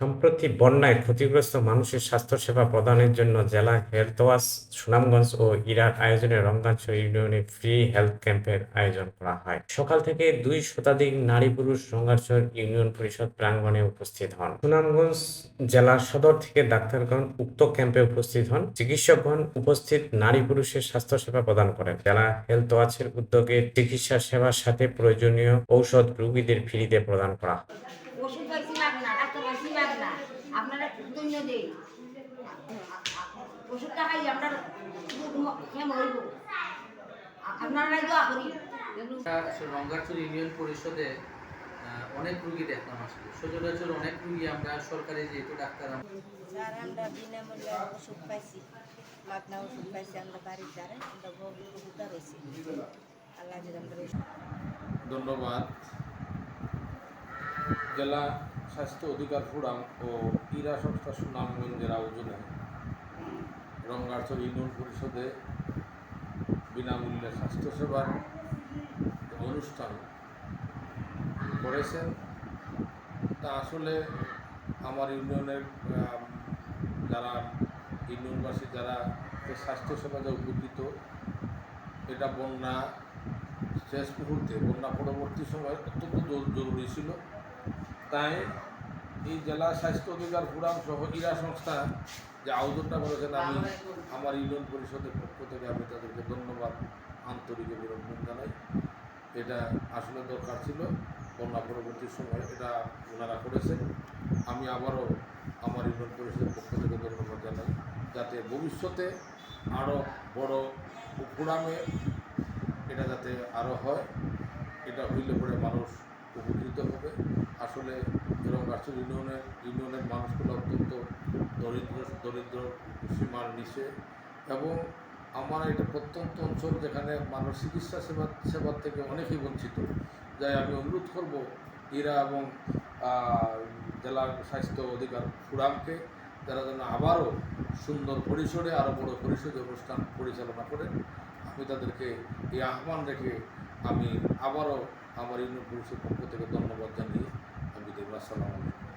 সম্প্রতি বন্যায় ক্ষতিগ্রস্ত মানুষের স্বাস্থ্যসেবা প্রদানের জন্য জেলা হেলথ ওয়াচ সুনামগঞ্জ ও ইরার আয়োজনে রংগাছড়ি ইউনিয়নে ফ্রি হেলথ ক্যাম্পের আয়োজন করা হয়। সকাল থেকে দুই শতাধিক নারী পুরুষ রংগাছড় ইউনিয়ন পরিষদ প্রাঙ্গণে উপস্থিত হন। সুনামগঞ্জ জেলা সদর থেকে ডাক্তারগণ উক্ত ক্যাম্পে উপস্থিত হন। চিকিৎসকগণ উপস্থিত নারী পুরুষের স্বাস্থ্যসেবা প্রদান করেন। জেলা হেলথ ওয়াচের উদ্যোগে চিকিৎসা সেবার সাথে প্রয়োজনীয় ঔষধ রোগীদের ফ্রিতে প্রদান করা হয় ওষুধ পাইছি মাগনা ডাক্তার পাইছি মাগনা আপনারা দৈন্য দেই ওষুধটা খাই আমরা কেমন হইব আপনারা দোয়া করি রঙ্গাচুর ইউনিয়ন পরিষদে অনেক রুগী দেখলাম আসলে সচরাচর অনেক রুগী আমরা সরকারি যেহেতু ডাক্তার আমরা স্যার আমরা বিনামূল্যে ওষুধ পাইছি। মাগনা ওষুধ পাইছি আমরা বাড়ির দ্বারা আমরা উপকার হয়েছি আল্লাহ ধন্যবাদ। জেলা স্বাস্থ্য অধিকার ফোরাম ও ইরা সংস্থা সুনামগঞ্জের আয়োজনে রঙ্গারচর ইউনিয়ন পরিষদে বিনামূল্যে স্বাস্থ্যসেবার অনুষ্ঠান করেছেন। তা আসলে আমার ইউনিয়নের যারা ইউনিয়নবাসী, যারা স্বাস্থ্যসেবা যে উপকৃত, এটা বন্যা শেষ মুহূর্তে, বন্যা পরবর্তী সময় অত্যন্ত জরু- জরুরি ছিল। তাই এই জেলা স্বাস্থ্য অধিকার ফোরাম সহ ইরা সংস্থা যে আয়োজনটা করেছেন আমি আমার ইউনিয়ন পরিষদের পক্ষ থেকে আমি তাদেরকে ধন্যবাদ, আন্তরিক অভিনন্দন জানাই। এটা আসলে দরকার ছিল, বন্যা পরবর্তী সময় এটা ওনারা করেছেন। আমি আবারও আমার ইউনিয়ন পরিষদের পক্ষ থেকে ধন্যবাদ জানাই, যাতে ভবিষ্যতে আরও বড় ফোরামে এটা যাতে আরও হয়, এটা হইলে পরে মানুষ উপকৃত হবে। আসলে এবং রাষ্ট্র ইউনিয়নের ইউনিয়নের মানুষগুলো অত্যন্ত দরিদ্র দরিদ্র সীমার নিচে। এবং আমার এটা প্রত্যন্ত অঞ্চল যেখানে মানুষ চিকিৎসা সেবা সেবার থেকে অনেকেই বঞ্চিত। যাই আমি অনুরোধ করব এরা এবং আহ, জেলা স্বাস্থ্য অধিকার ফোরামকে তারা যেন আবারও সুন্দর পরিসরে আরও বড় পরিসরে অনুষ্ঠান পরিচালনা করেন। আমি তাদেরকে এই আহ্বান রেখে আমি আবারও আমার ইউনিয়ন পরিষদ পক্ষ থেকে ধন্যবাদ জানিয়ে আমি দেব আসসালাম আলাইকুম।